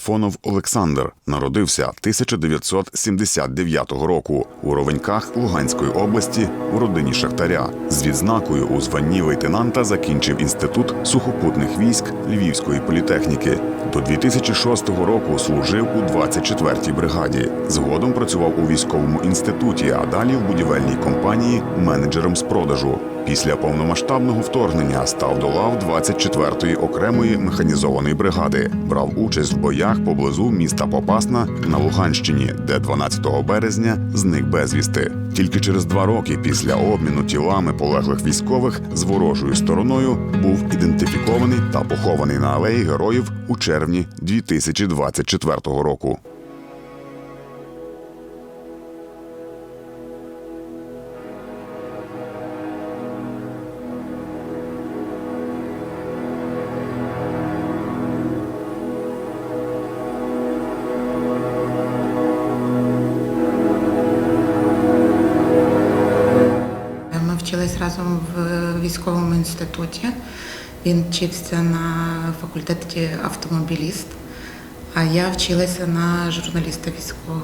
Єфонов Олександр народився 1979 року у Ровеньках Луганської області у родині шахтаря. З відзнакою у званні лейтенанта закінчив інститут сухопутних військ Львівської політехніки. До 2006 року служив у 24-й бригаді. Згодом працював у військовому інституті, а далі в будівельній компанії менеджером з продажу. Після повномасштабного вторгнення став до лав 24-ї окремої механізованої бригади. Брав участь в боях поблизу міста Попасна на Луганщині, де 12 березня зник безвісти. Тільки через два роки після обміну тілами полеглих військових з ворожою стороною був ідентифікований та похований на алеї героїв у червні 2024 року. Разом в військовому інституті. Він вчився на факультеті автомобіліст, а я вчилася на журналіста військового.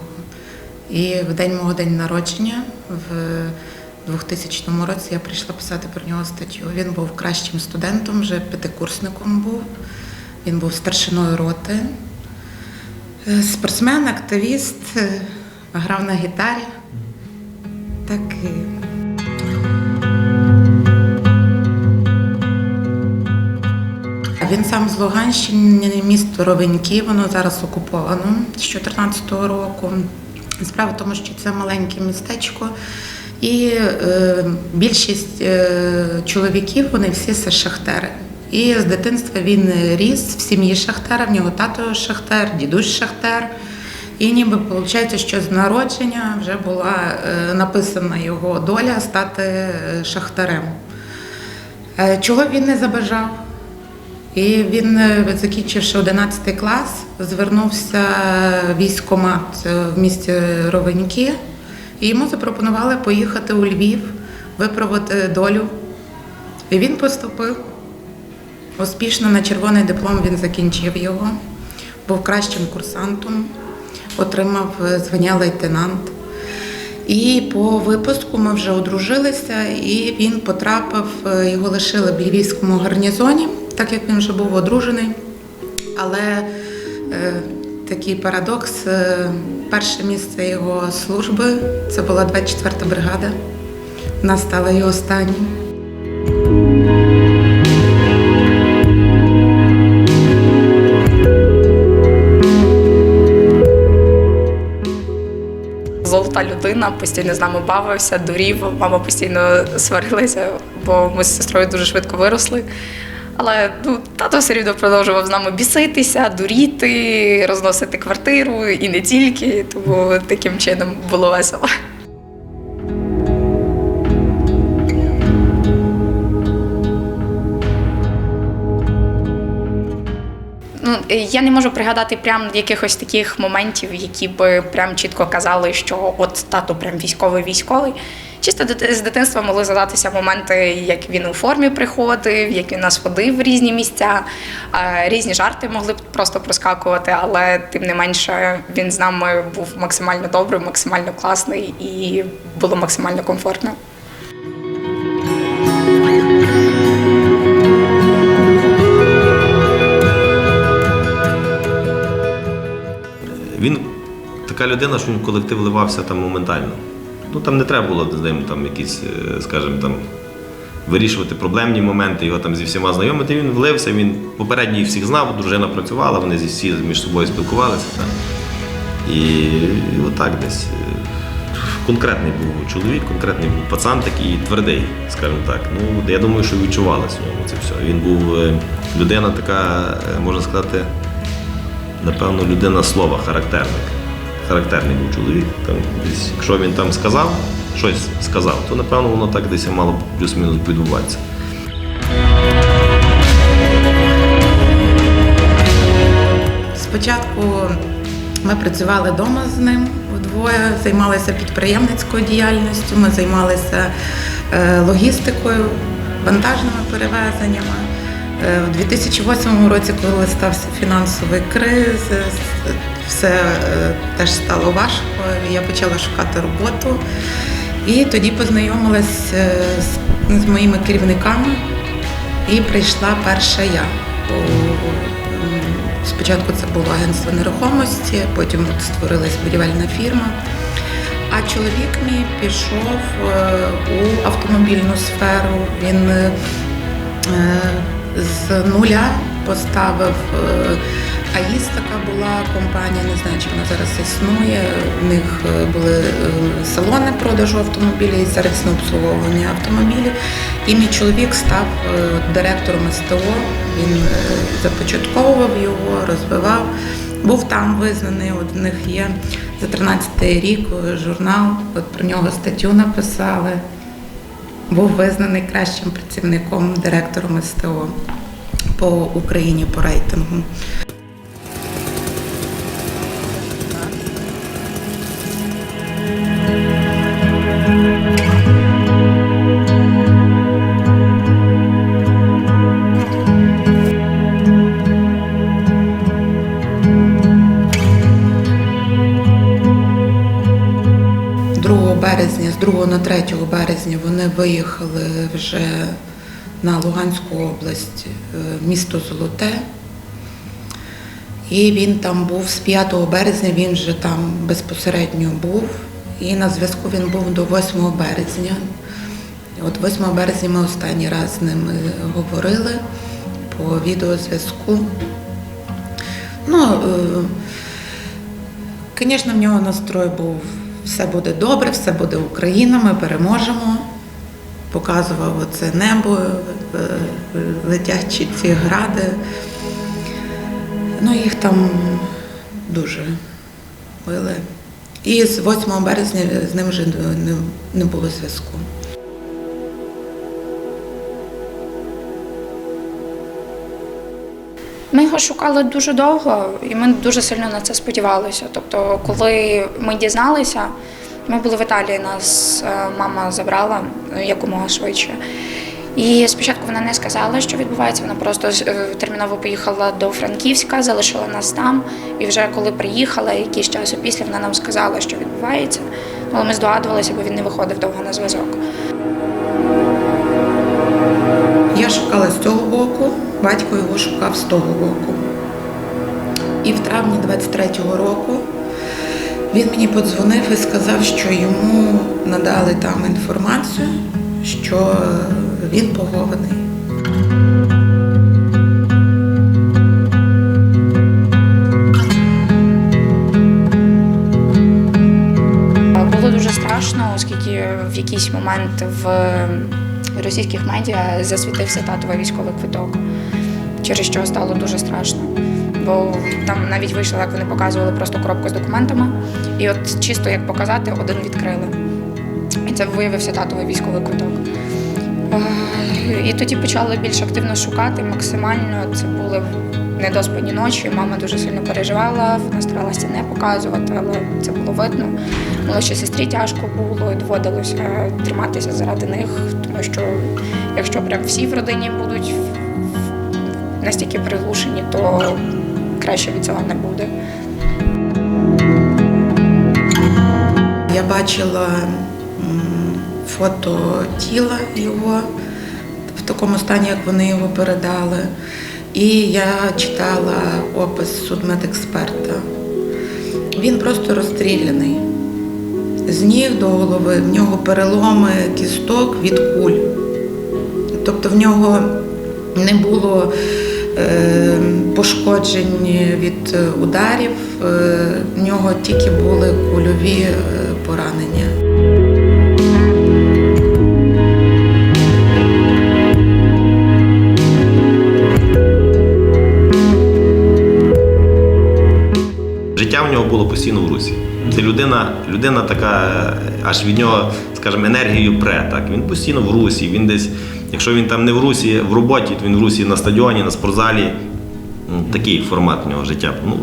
І в день мого день народження, в 2000 році, я прийшла писати про нього статтю. Він був кращим студентом, вже п'ятикурсником був. Він був старшиною роти. Е, Спортсмен, активіст, е, грав на гітарі. Так і Він сам з Луганщини, місто Ровеньки, воно зараз окуповано з 2014 року. Справа в тому, що це маленьке містечко, і е, більшість е, чоловіків вони всі це шахтери. І з дитинства він ріс в сім'ї шахтера, в нього тато шахтер, дідусь шахтер. І ніби виходить, що з народження вже була е, написана його доля стати е, шахтарем. Е, Чого він не забажав? І він, е, закінчивши 11 клас, звернувся в військкомат е, в місті Ровеньки, і йому запропонували поїхати у Львів, випробувати долю. І він поступив. Успішно на червоний диплом він закінчив його, був кращим курсантом, отримав е, звання лейтенант. І по випуску ми вже одружилися, і він потрапив, його лишили в львівському гарнізоні, так як він вже був одружений. Але е, такий парадокс, е, перше місце його служби це була 24-та бригада. Вона стала і останнім. Золота людина постійно з нами бавився, дурів. Мама постійно сварилася, бо ми з сестрою дуже швидко виросли. Але ну, тато все рівно продовжував з нами біситися, дуріти, розносити квартиру і не тільки, тому таким чином було весело. Я не можу пригадати прям якихось таких моментів, які би прям чітко казали, що от тато прям військовий військовий. Чисто з дитинства могли задатися моменти, як він у формі приходив, як він нас водив в різні місця. Е, Різні жарти могли б просто проскакувати, але тим не менше він з нами був максимально добрий, максимально класний і було максимально комфортно. Людина, що в колектив вливався там моментально. Ну там не треба було з ним там якісь, е, скажімо, там вирішувати проблемні моменти, його там зі всіма знайомити. Він влився, він попередньо їх всіх знав, дружина працювала, вони зі всі між собою спілкувалися. Так. І, і отак десь. е, Конкретний був чоловік, конкретний був пацан такий твердий, скажімо так. Ну, я думаю, що відчувалося в ньому це все. Він був е, людина така, можна сказати, напевно, людина слова, характерник. Характерний був чоловік. Там, десь, якщо він там сказав, щось сказав, то напевно воно так десь мало плюс-мінус відбуватися. Спочатку ми працювали вдома з ним вдвоє, займалися підприємницькою діяльністю, ми займалися е, логістикою, вантажними перевезеннями. Е, У 2008 році, коли стався фінансовий криз, е, все е, теж стало важко. Я почала шукати роботу. І тоді познайомилась е, з, моїми керівниками і прийшла перша я. Спочатку це було агентство нерухомості, потім створилась будівельна фірма. А чоловік мій пішов у автомобільну сферу. Він з нуля поставив е, АІС така була компанія, не знаю, чи вона зараз існує. У них е, були е, салони продажу автомобілів і сервісне обслуговування автомобілів. І мій чоловік став директором СТО. Він започатковував його, розвивав. Був там визнаний, от в них є за 13 рік журнал, от про нього статтю написали. Був визнаний кращим працівником директором СТО по Україні по рейтингу. Другого березня, з 2 на 3 березня вони виїхали вже на Луганську область, е, місто Золоте. І він там був з 5 березня, він вже там безпосередньо був. І на зв'язку він був до 8 березня. От 8 березня ми останній раз з ними говорили по відеозв'язку. Ну, е, звісно, в нього настрой був все буде добре, все буде Україна, ми переможемо. Показував оце небо, е, е, летячі ці гради. Ну, їх там дуже били. І з 8 березня з ним вже не було зв'язку. Ми його шукали дуже довго, і ми дуже сильно на це сподівалися. Тобто, коли ми дізналися, ми були в Італії, нас е, мама забрала е, якомога швидше. І спочатку вона не сказала, що відбувається. Вона просто е, терміново поїхала до Франківська, залишила нас там. І вже коли приїхала, якийсь час після вона нам сказала, що відбувається. Але ми здогадувалися, бо він не виходив довго на зв'язок. Шукала з цього боку, батько його шукав з того боку. І в травні 23-го року він мені подзвонив і сказав, що йому надали там інформацію, що він похований. Було дуже страшно, оскільки в якийсь момент в російських медіа засвітився татовий військовий квиток, через що стало дуже страшно. Бо там навіть вийшло, як вони показували просто коробку з документами, і от чисто як показати, один відкрили. І це виявився татовий військовий квиток. І тоді почали більш активно шукати максимально. Це були недоспані ночі. Мама дуже сильно переживала, вона старалася не показувати, але це було видно. Молодшій сестрі тяжко було, і доводилося триматися заради них, тому що якщо прям всі в родині будуть настільки приглушені, то краще від цього не буде. Я бачила фото тіла його в такому стані, як вони його передали. І я читала опис судмедексперта. Він просто розстріляний. З ніг до голови, в нього переломи кісток від куль. Тобто в нього не було е, пошкоджень від ударів, е, в нього тільки були кульові е, поранення. Людина, така, аж від нього, скажімо, енергію пре. Так. Він постійно в русі. Він десь, якщо він там не в русі в роботі, то він в русі на стадіоні, на спортзалі. Ну, Такий формат в нього життя. Ну,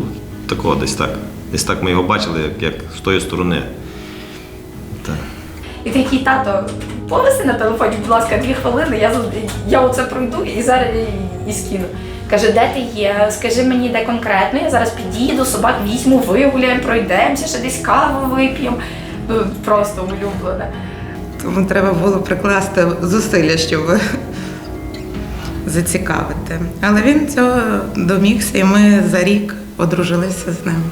такого десь так. Десь так ми його бачили, як, як з тої сторони. Так. І такий тато, повиси на телефоні, будь ласка, дві хвилини, я, я оце пройду і зараз і скину. Каже, де ти є? Скажи мені, де конкретно. Я зараз підійду, собак візьму, вигуляємо, пройдемося, ще десь каву вип'ємо. Ну, просто улюблена. Тому треба було прикласти зусилля, щоб зацікавити. Але він цього домігся, і ми за рік одружилися з ним.